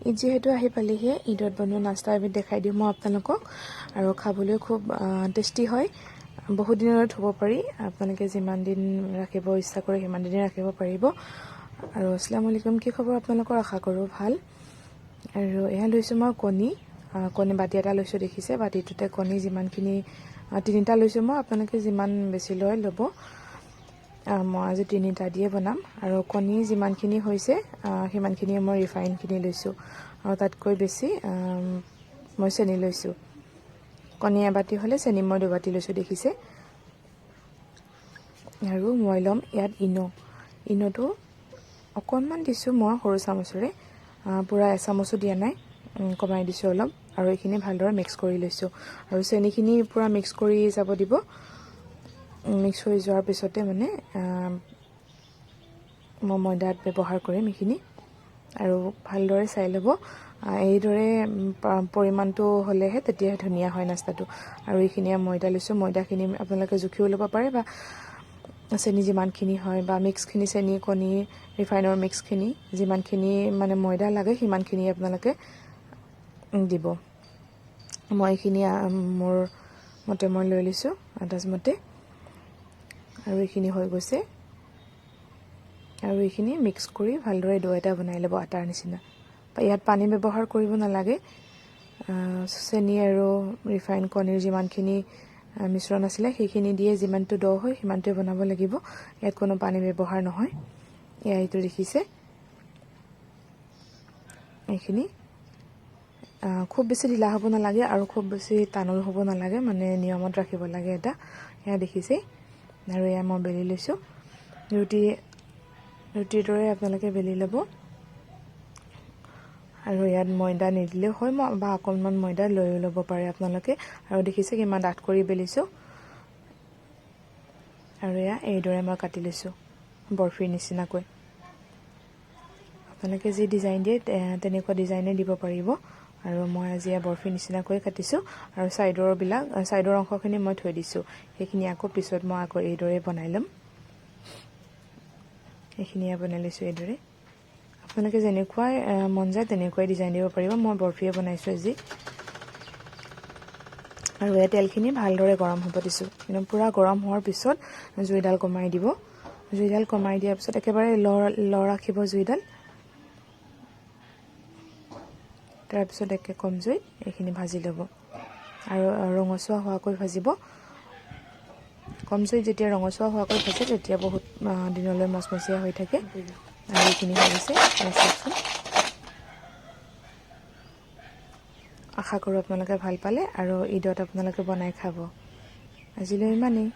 ঈদ যিহেতু আহি পালেহি ঈদত বনোৱা নাস্তা এবিধ দেখাই দিওঁ মই আপোনালোকক। আৰু খাবলৈ খুব টেষ্টি হয়। বহুত দিনলৈ থ'ব পাৰি। আপোনালোকে যিমান দিন ৰাখিব ইচ্ছা কৰে সিমান দিনে ৰাখিব পাৰিব। আৰু আছলাম আলাইকুম কি খবৰ আপোনালোকৰ? আশা কৰোঁ ভাল। আৰু এয়া লৈছোঁ মই কণী। কণী বাতি এটা লৈছোঁ দেখিছে। বাতিটোতে কণী যিমানখিনি তিনিটা লৈছোঁ মই। আপোনালোকে যিমান বেছি লয় ল'ব। মই আজি তিনিটা দিয়ে বনাম। আৰু কণী যিমানখিনি হৈছে সিমানখিনিয়ে মই ৰিফাইনখিনি লৈছোঁ। আৰু তাতকৈ বেছি মই চেনি লৈছোঁ। কণী এবাতি হ'লে চেনি মই দুবাতি লৈছোঁ দেখিছে? আৰু মই ল'ম ইয়াত ইনো। ইনোটো অকণমান দিছোঁ মই সৰু চামুচেৰে। পূৰা এচামুচো দিয়া নাই। কমাই দিছোঁ অলপ। আৰু এইখিনি ভালদৰে মিক্স কৰি লৈছোঁ। আৰু চেনিখিনি পূৰা মিক্স কৰি যাব দিব। মিক্স হৈ যোৱাৰ পিছতে মানে মই ময়দাত ব্যৱহাৰ কৰিম এইখিনি আৰু ভালদৰে চাই ল'ব। এইদৰে পৰিমাণটো হ'লেহে তেতিয়াহে ধুনীয়া হয় নাস্তাটো। আৰু এইখিনিয়ে ময়দা লৈছোঁ ময়দাখিনি আপোনালোকে জুখিও ল'ব পাৰে বা চেনি যিমানখিনি হয় বা মিক্সখিনি চেনি কণী ৰিফাইনৰ মিক্সখিনি যিমানখিনি মানে ময়দা লাগে সিমানখিনি আপোনালোকে দিব। মই এইখিনি মোৰ মতে মই লৈ লৈছোঁ আন্দাজমতে আৰু এইখিনি হৈ গৈছে। আৰু এইখিনি মিক্স কৰি ভালদৰে দৈ এটা বনাই ল'ব আটাৰ নিচিনা। ইয়াত পানী ব্যৱহাৰ কৰিব নালাগে। চেনি আৰু ৰিফাইন কণীৰ যিমানখিনি মিশ্ৰণ আছিলে সেইখিনি দিয়ে যিমানটো দ হয় সিমানটোৱে বনাব লাগিব। ইয়াত কোনো পানী ব্যৱহাৰ নহয়। এয়া এইটো দেখিছে। এইখিনি খুব বেছি ঢিলা হ'ব নালাগে আৰু খুব বেছি টানো হ'ব নালাগে। মানে নিয়মত ৰাখিব লাগে এটা। এয়া দেখিছেই। আৰু এয়া মই বেলি লৈছোঁ। ৰুটি ৰুটিৰ দৰে আপোনালোকে বেলি ল'ব। আৰু ইয়াত ময়দা নিদিলেও হয় ম- বা অকণমান ময়দা লৈও ল'ব পাৰে আপোনালোকে। আৰু দেখিছে কিমান ডাঠ কৰি বেলিছোঁ। আৰু এয়া এইদৰে মই কাটি লৈছোঁ বৰফিৰ নিচিনাকৈ। আপোনালোকে যি ডিজাইন দিয়ে তেনেকুৱা ডিজাইনে দিব পাৰিব। আৰু মই আজি এয়া বৰফিৰ নিচিনাকৈ কাটিছোঁ আৰু ছাইডৰবিলাক ছাইডৰ অংশখিনি মই থৈ দিছোঁ। সেইখিনি আকৌ পিছত মই আকৌ এইদৰে বনাই ল'ম। এইখিনিয়ে বনাই লৈছোঁ এইদৰে। আপোনালোকে যেনেকুৱাই মন যায় তেনেকুৱাই ডিজাইন দিব পাৰিব। মই বৰফিয়ে বনাইছোঁ আজি। আৰু এই তেলখিনি ভালদৰে গৰম হ'ব দিছোঁ। একদম পূৰা গৰম হোৱাৰ পিছত জুইডাল কমাই দিব। জুইডাল কমাই দিয়াৰ পিছত একেবাৰে ল ল ৰাখিব জুইডাল। তাৰপিছত একে কম জুইত এইখিনি ভাজি ল'ব। আৰু ৰঙচুৱা হোৱাকৈ ভাজিব। কম জুইত যেতিয়া ৰঙচুৱা হোৱাকৈ ভাজে তেতিয়া বহুত দিনলৈ মচমচীয়া হৈ থাকে। আৰু এইখিনি চাওকচোন। আশা কৰোঁ আপোনালোকে ভাল পালে আৰু ঈদত আপোনালোকে বনাই খাব। আজিলৈ ইমানেই।